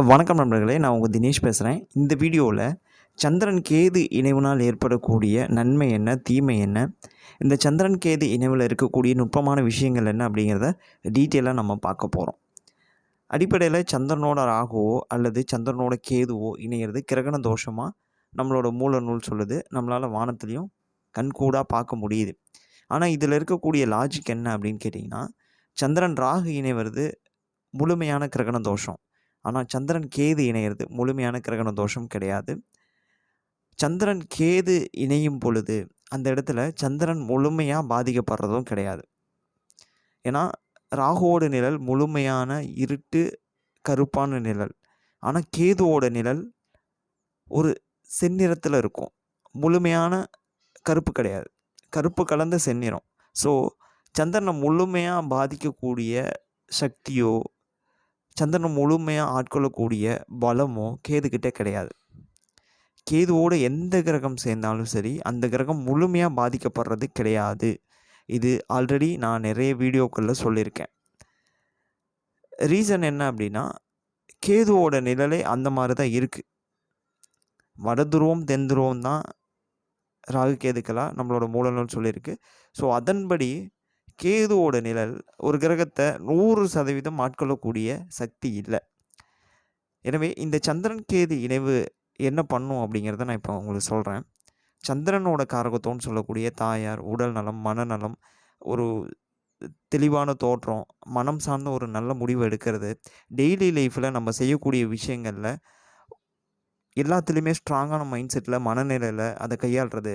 வணக்கம் நண்பர்களே நான் உங்கள் தினேஷ் பேசுகிறேன் இந்த வீடியோவில் சந்திரன் கேது இணைவினால் ஏற்படக்கூடிய நன்மை என்ன தீமை என்ன? இந்த சந்திரன் கேது இணைவில் இருக்கக்கூடிய நுட்பமான விஷயங்கள் என்ன அப்படிங்கிறத டீட்டெயிலாக நம்ம பார்க்க போகிறோம் அடிப்படையில் சந்திரனோட ராகுவோ அல்லது சந்திரனோட கேதுவோ இணையிறது கிரகண தோஷமாக நம்மளோட மூல நூல் சொல்லுது. நம்மளால் வானத்துலேயும் கண்கூடாக பார்க்க முடியுது. ஆனால் இதில் இருக்கக்கூடிய லாஜிக் என்ன அப்படின்னு கேட்டிங்கன்னா சந்திரன் ராகு இணைவது முழுமையான கிரகண தோஷம். ஆனால் சந்திரன் கேது இணையிறது. முழுமையான கிரகண தோஷம் கிடையாது. சந்திரன் கேது இணையும் பொழுது அந்த இடத்துல சந்திரன் முழுமையாக பாதிக்கப்படுறதும் கிடையாது. ஏன்னா ராகுவோட நிழல் முழுமையான இருட்டு கருப்பான நிழல். ஆனால் கேதுவோட நிழல் ஒரு செந்நிறத்தில் இருக்கும். முழுமையான கருப்பு கிடையாது. கருப்பு கலந்த செந்நிறம். ஸோ சந்திரனை முழுமையாக பாதிக்கக்கூடிய சக்தியோ சந்திரன் முழுமையாக ஆட்கொள்ளக்கூடிய பலமோ கேதுக்கிட்ட கிடையாது. கேதுவோட எந்த கிரகம் சேர்ந்தாலும் சரி அந்த கிரகம் முழுமையாக பாதிக்கப்படுறது கிடையாது. இது ஆல்ரெடி நான் நிறைய வீடியோக்களில் சொல்லியிருக்கேன். ரீசன் என்ன அப்படின்னா கேதுவோட நிழலே அந்த மாதிரி தான் இருக்குது வடதுருவம் தென் துருவம் தான் ராகு கேதுக்களாக நம்மளோட மூலநூல் சொல்லியிருக்கு. ஸோ அதன்படி கேதுவோட நிழல் ஒரு கிரகத்தை நூறு சதவீதம் ஆட்கொள்ளக்கூடிய சக்தி இல்லை. எனவே இந்த சந்திரன் கேது இணைவு என்ன பண்ணும் அப்படிங்கிறத நான் இப்போ உங்களுக்கு சொல்கிறேன் சந்திரனோட காரகத்தோன்னு சொல்லக்கூடிய தாயார் உடல் நலம் மனநலம் ஒரு தெளிவான தோற்றம் மனம் சார்ந்த ஒரு நல்ல முடிவு எடுக்கிறது டெய்லி லைஃப்பில் நம்ம செய்யக்கூடிய விஷயங்களில் எல்லாத்துலேயுமே ஸ்ட்ராங்கான மைண்ட் செட்டில் மனநிலையில் அதை கையாளுறது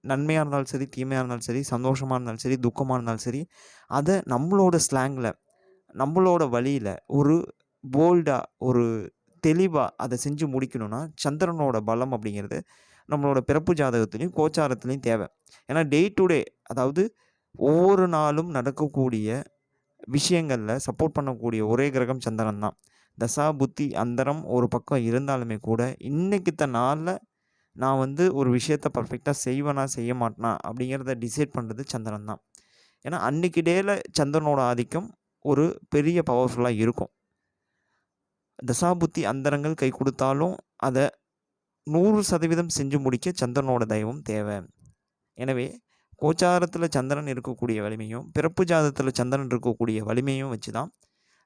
நன்மையாக இருந்தாலும் சரி தீமையாக இருந்தாலும் சரி சந்தோஷமாக இருந்தாலும் சரி துக்கமாக இருந்தாலும் சரி அதை நம்மளோட ஸ்லாங்கில் நம்மளோட வழியில் ஒரு போல்டாக ஒரு தெளிவாக அதை செஞ்சு முடிக்கணும்னா சந்திரனோட பலம் அப்படிங்கிறது நம்மளோட பிறப்பு ஜாதகத்துலேயும் கோச்சாரத்துலேயும் தேவை. ஏன்னா டே டு டே அதாவது ஒவ்வொரு நாளும் நடக்கக்கூடிய விஷயங்களில் சப்போர்ட் பண்ணக்கூடிய ஒரே கிரகம் சந்திரன் தான் தசா புத்தி அந்தரம் ஒரு பக்கம் இருந்தாலுமே கூட இன்றைக்கித்த நாளில் நான் வந்து ஒரு விஷயத்த பர்ஃபெக்டாக செய்வேனா செய்ய மாட்டேனா அப்படிங்கிறத டிசைட் பண்ணுறது சந்திரன் தான். ஏன்னா அன்றைக்கி டேயில் சந்திரனோட ஆதிக்கம் ஒரு பெரிய பவர்ஃபுல்லாக இருக்கும். தசாபுத்தி அந்தரங்கள் கை கொடுத்தாலும் அதை நூறு சதவீதம் செஞ்சு முடிக்க சந்திரனோட தெய்வம் தேவை. எனவே கோச்சாரத்தில் சந்திரன் இருக்கக்கூடிய வலிமையும் பிறப்பு ஜாதத்தில் சந்திரன் இருக்கக்கூடிய வலிமையும் வச்சு தான்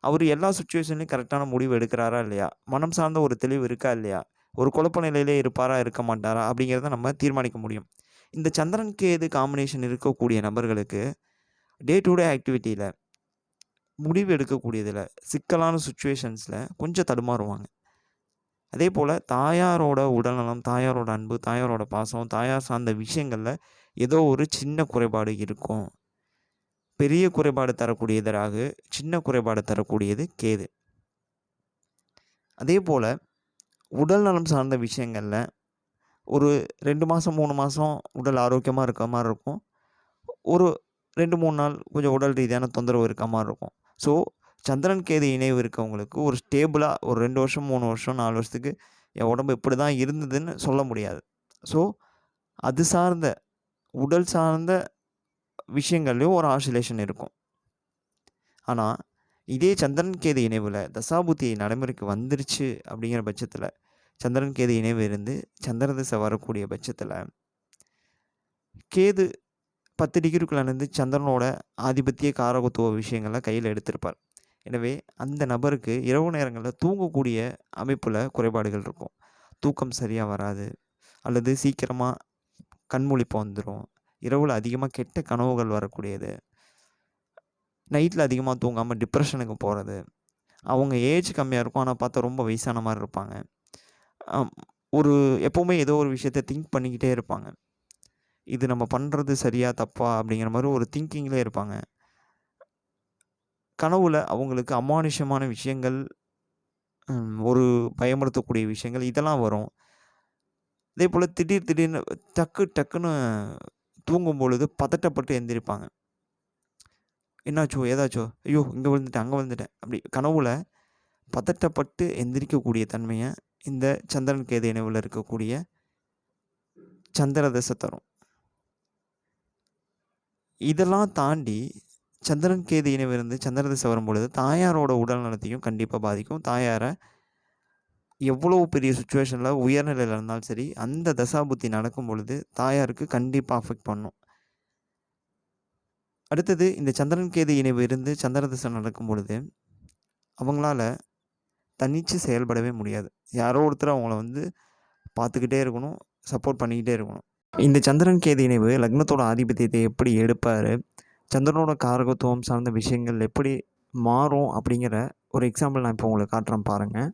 அவர் எல்லா சுச்சுவேஷன்லையும் கரெக்டான முடிவு எடுக்கிறாரா இல்லையா? மனம் சார்ந்த ஒரு தெளிவு இருக்கா இல்லையா? ஒரு குழப்ப நிலையிலே இருப்பாரா இருக்க மாட்டாரா அப்படிங்கிறத நம்ம தீர்மானிக்க முடியும். இந்த சந்திரன் கேது காம்பினேஷன் இருக்கக்கூடிய நபர்களுக்கு டே டு டே ஆக்டிவிட்டியில் முடிவு எடுக்கக்கூடியதில் சிக்கலான சுச்சுவேஷன்ஸில் கொஞ்சம் தடுமாறுவாங்க. அதே போல் தாயாரோட உடல்நலம் தாயாரோட அன்பு தாயாரோட பாசம் தாயார் சார்ந்த விஷயங்களில் ஏதோ ஒரு சின்ன குறைபாடு இருக்கும். பெரிய குறைபாடு தரக்கூடியதராக சின்ன குறைபாடு தரக்கூடியது கேது. அதே போல் உடல் நலம் சார்ந்த விஷயங்களில் ஒரு ரெண்டு மாதம் மூணு மாதம் உடல் ஆரோக்கியமாக இருக்க மாதிரி இருக்கும். ஒரு ரெண்டு மூணு நாள் கொஞ்சம் உடல் ரீதியான தொந்தரவு இருக்க மாதிரி இருக்கும். ஸோ சந்திரன் கேது இணைவு இருக்கவங்களுக்கு ஒரு ஸ்டேபிளாக ஒரு ரெண்டு வருஷம் மூணு வருஷம் நாலு வருஷத்துக்கு என் உடம்பு இப்படி தான் இருந்ததுன்னு சொல்ல முடியாது. ஸோ அது சார்ந்த உடல் சார்ந்த விஷயங்கள்லேயும் ஒரு ஆசிலேஷன் இருக்கும். ஆனால் இதே சந்திரன் கேது இணைவில் தசாபுத்தி நடைமுறைக்கு வந்துருச்சு அப்படிங்கிற பட்சத்தில் சந்திரன் கேது இணைவு இருந்து சந்திர திசை வரக்கூடிய பட்சத்தில் கேது பத்து டிகிரிக்குள்ளேருந்து சந்திரனோட ஆதிபத்திய காரகத்துவ விஷயங்களை கையில் எடுத்திருப்பார். எனவே அந்த நபருக்கு இரவு நேரங்களில் தூங்கக்கூடிய அமைப்பில் குறைபாடுகள் இருக்கும். தூக்கம் சரியாக வராது அல்லது சீக்கிரமாக கண்மொழிப்பு வந்துடும் இரவில் அதிகமாக கெட்ட கனவுகள் வரக்கூடியது. நைட்டில் அதிகமாக தூங்காமல் டிப்ரெஷனுக்கு போகிறது அவங்க ஏஜ் கம்மியாக இருக்கும். ஆனால் பார்த்தா ரொம்ப வயசான மாதிரி இருப்பாங்க. ஒரு எப்போவுமே ஏதோ ஒரு விஷயத்த திங்க் பண்ணிக்கிட்டே இருப்பாங்க. இது நம்ம பண்ணுறது சரியா தப்பா அப்படிங்கிற மாதிரி ஒரு திங்கிங்லேயே இருப்பாங்க. கனவுல அவங்களுக்கு அமானுஷமான விஷயங்கள் ஒரு பயமுறுத்தக்கூடிய விஷயங்கள் இதெல்லாம் வரும். அதே போல் திடீர் திடீர்னு டக்கு டக்குன்னு தூங்கும் பொழுது பதட்டப்பட்டு எந்திரிப்பாங்க. என்னாச்சோ ஏதாச்சோ ஐயோ இங்கே விழுந்துட்டேன் அங்கே விழுந்துட்டேன் அப்படி கனவுல பதட்டப்பட்டு எந்திரிக்கக்கூடிய தன்மையை இந்த சந்திரன் கேது இணைவில் இருக்கக்கூடிய சந்திர தசை தரும். இதெல்லாம் தாண்டி சந்திரன் கேது இணைவு சந்திர திசை வரும்பொழுது தாயாரோட உடல் நலத்தையும் கண்டிப்பாக பாதிக்கும். தாயாரை எவ்வளோ பெரிய சுச்சுவேஷனில் உயர்நிலையில் இருந்தாலும் சரி அந்த தசாபுத்தி நடக்கும் பொழுது தாயாருக்கு கண்டிப்பாக அஃபெக்ட் பண்ணும். அடுத்தது இந்த சந்திரன் கேது இணைவு இருந்து சந்திர திசை நடக்கும் பொழுது அவங்களால தன்னிச்சு செயல்படவே முடியாது. யாரோ ஒருத்தர் அவங்கள வந்து பார்த்துக்கிட்டே இருக்கணும் சப்போர்ட் பண்ணிக்கிட்டே இருக்கணும். இந்த சந்திரன் கேது இணைவு லக்னத்தோட ஆதிபத்தியத்தை எப்படி எடுப்பார் சந்திரனோட காரகத்துவம் சார்ந்த விஷயங்கள் எப்படி மாறும் அப்படிங்கிற ஒரு எக்ஸாம்பிள் நான் இப்போ உங்களுக்கு காட்டுறேன் பாருங்கள்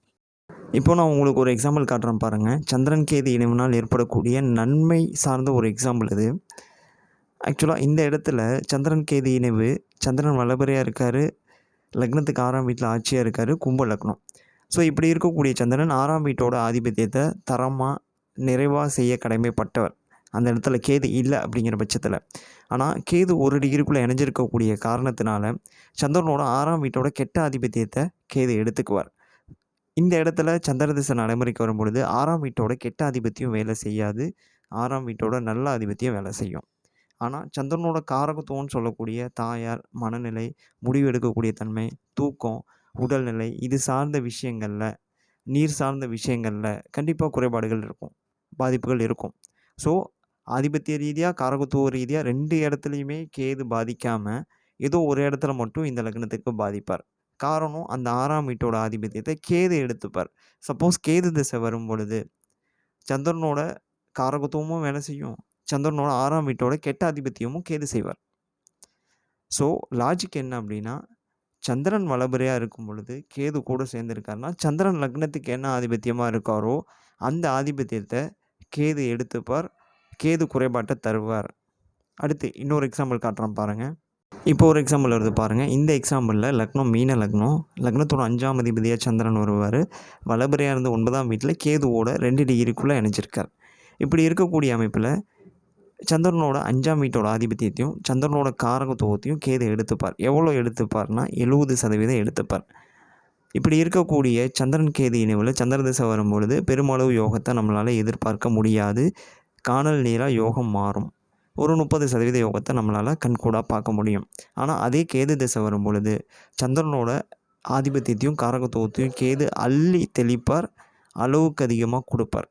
இப்போ நான் உங்களுக்கு ஒரு எக்ஸாம்பிள் காட்டுறேன் பாருங்கள் சந்திரன் கேது இணைவினால் ஏற்படக்கூடிய நன்மை சார்ந்த ஒரு எக்ஸாம்பிள் இது. ஆக்சுவலாக இந்த இடத்துல சந்திரன் கேது இணைவு சந்திரன் வளபறையாக இருக்கார் லக்னத்துக்கு ஆறாம் வீட்டில் ஆட்சியாக இருக்கார் கும்ப லக்னம். ஸோ இப்படி இருக்கக்கூடிய சந்திரன் ஆறாம் வீட்டோட ஆதிபத்தியத்தை தரமாக நிறைவாக செய்ய கடமைப்பட்டவர். அந்த இடத்துல கேது இல்லை அப்படிங்கிற பட்சத்தில். ஆனால் கேது ஒரு டிகிரிக்குள்ளே இணைஞ்சிருக்கக்கூடிய காரணத்தினால சந்திரனோட ஆறாம் வீட்டோட கெட்ட ஆதிபத்தியத்தை கேது எடுத்துக்குவார். இந்த இடத்துல சந்திர திசை நடைமுறைக்கு வரும்பொழுது ஆறாம் வீட்டோட கெட்ட ஆதிபத்தியம் வேலை செய்யாது. ஆறாம் வீட்டோட நல்ல ஆதிபத்தியம் வேலை செய்யும். ஆனால் சந்திரனோட காரகத்துவம்னு சொல்லக்கூடிய தாயார் மனநிலை முடிவு எடுக்கக்கூடிய தன்மை தூக்கம் உடல்நிலை இது சார்ந்த விஷயங்களில் நீர் சார்ந்த விஷயங்களில் கண்டிப்பாக குறைபாடுகள் இருக்கும் பாதிப்புகள் இருக்கும். ஸோ ஆதிபத்திய ரீதியாக காரகத்துவ ரீதியாக ரெண்டு இடத்துலையுமே கேது பாதிக்காமல் ஏதோ ஒரு இடத்துல மட்டும் இந்த லக்னத்துக்கு பாதிப்பார். காரணம் அந்த ஆறாம் வீட்டோட ஆதிபத்தியத்தை கேது எடுத்துப்பார். சப்போஸ் கேது திசை வரும் பொழுது சந்திரனோட காரகத்துவமும் வேலை செய்யும். சந்திரனோட ஆறாம் வீட்டோட கெட்ட ஆதிபத்தியமும் கேது செய்வார். ஸோ லாஜிக் என்ன அப்படின்னா சந்திரன் வளபறையாக இருக்கும் பொழுது கேது கூட சேர்ந்துருக்காருன்னா சந்திரன் லக்னத்துக்கு என்ன ஆதிபத்தியமாக இருக்காரோ அந்த ஆதிபத்தியத்தை கேது எடுத்துப்பார் கேது குறைபாட்டை தருவார். அடுத்து இன்னொரு எக்ஸாம்பிள் காட்டுறேன் பாருங்கள் இப்போ ஒரு எக்ஸாம்பிள் வருது பாருங்கள் இந்த எக்ஸாம்பிளில் லக்னம் மீன லக்னம் லக்னத்தோட அஞ்சாம் அதிபதியாக சந்திரன் வருவார். வளபறையாக இருந்து ஒன்பதாம் வீட்டில் கேதுவோட ரெண்டு டிகிரிக்குள்ளே இணைஞ்சிருக்கார். இப்படி இருக்கக்கூடிய அமைப்பில் சந்திரனோட அஞ்சாம் வீட்டோட ஆதிபத்தியத்தையும் சந்திரனோட காரகத்துவத்தையும் கேது எடுத்துப்பார். எவ்வளோ எடுத்துப்பார்னா எழுபது சதவீதம் எடுத்துப்பார். இப்படி இருக்கக்கூடிய சந்திரன் கேது இணைவில் சந்திர திசை வரும்பொழுது பெருமளவு யோகத்தை நம்மளால் எதிர்பார்க்க முடியாது. காணல் நீராக யோகம் மாறும். ஒரு முப்பது சதவீத யோகத்தை நம்மளால் கண்கூடாக பார்க்க முடியும். ஆனால் அதே கேது திசை வரும் பொழுது சந்திரனோட ஆதிபத்தியத்தையும் காரகத்துவத்தையும் கேது அள்ளி தெளிப்பார் அளவுக்கு அதிகமாக கொடுப்பார்.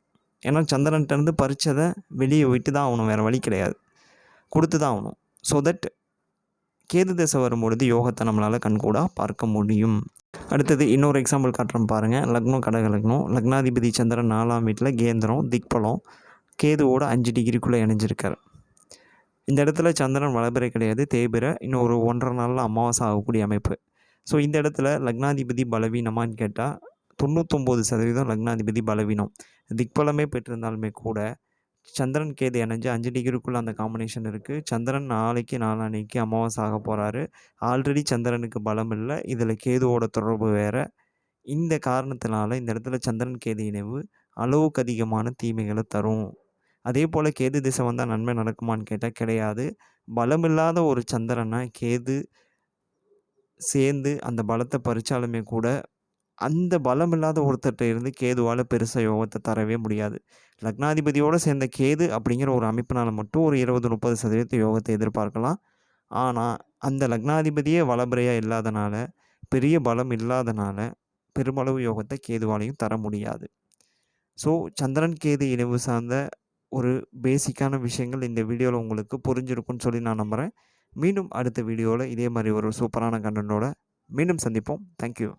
ஏன்னா சந்திரன்கிட்டருந்து பறிச்சதை வெளியே விட்டு தான் ஆகணும் வேறு வழி கிடையாது. கொடுத்து தான் ஆகணும். ஸோ தட் கேது திசை வரும்பொழுது யோகத்தை நம்மளால் கண்கூடாக பார்க்க முடியும். அடுத்தது இன்னொரு எக்ஸாம்பிள் காட்டுறோம் பாருங்கள் லக்னம் கடக லக்னம் லக்னாதிபதி சந்திரன் நாலாம் வீட்டில் கேந்திரம் திக்பலம். கேதுவோட அஞ்சு டிகிரிக்குள்ளே இணைஞ்சிருக்கார். இந்த இடத்துல சந்திரன் வளபிறை கிடையாது தேய்பிறை. இன்னும் ஒரு ஒன்றரை நாளில் அமாவாசை ஆகக்கூடிய அமைப்பு. ஸோ இந்த இடத்துல லக்னாதிபதி பலவீனமான்னு கேட்டால் தொண்ணூத்தொம்பது சதவீதம் லக்னாதிபதி பலவீனம். திக்பலமே பெற்றிருந்தாலுமே கூட சந்திரன் கேது இணைஞ்சு அஞ்சு டிகிரிக்குள்ளே அந்த காம்பினேஷன் இருக்குது சந்திரன் நாளைக்கு நாளான்னைக்கு அமாவாசை ஆக போகிறாரு ஆல்ரெடி சந்திரனுக்கு பலம் இல்லை. இதில் கேதுவோட தொடர்பு வேறு. இந்த காரணத்தினால இந்த இடத்துல சந்திரன் கேது இணைவு அளவுக்கு அதிகமான தீமைகளை தரும். அதே போல் கேது திசை வந்தால் நன்மை நடக்குமான்னு கேட்டால் கிடையாது. பலமில்லாத ஒரு சந்திரனை கேது சேர்ந்து அந்த பலத்தை பறித்தாலுமே கூட அந்த பலம் இல்லாத ஒருத்தர்கிட்ட இருந்து கேதுவால் பெருசாக யோகத்தை தரவே முடியாது. லக்னாதிபதியோடு சேர்ந்த கேது அப்படிங்கிற ஒரு அமைப்பினால் மட்டும் ஒரு இருபது முப்பது சதவீதத்தை யோகத்தை எதிர்பார்க்கலாம். ஆனால் அந்த லக்னாதிபதியே வளபுறையாக இல்லாதனால பெரிய பலம் இல்லாதனால பெருமளவு யோகத்தை கேதுவாலையும் தர முடியாது. ஸோ சந்திரன் கேது இணைவு சார்ந்த ஒரு பேசிக்கான விஷயங்கள் இந்த வீடியோவில் உங்களுக்கு புரிஞ்சிருக்கும்னு சொல்லி நான் நம்புகிறேன் மீண்டும் அடுத்த வீடியோவில் இதே மாதிரி ஒரு சூப்பரான கண்டனோட மீண்டும் சந்திப்போம். தேங்க்யூ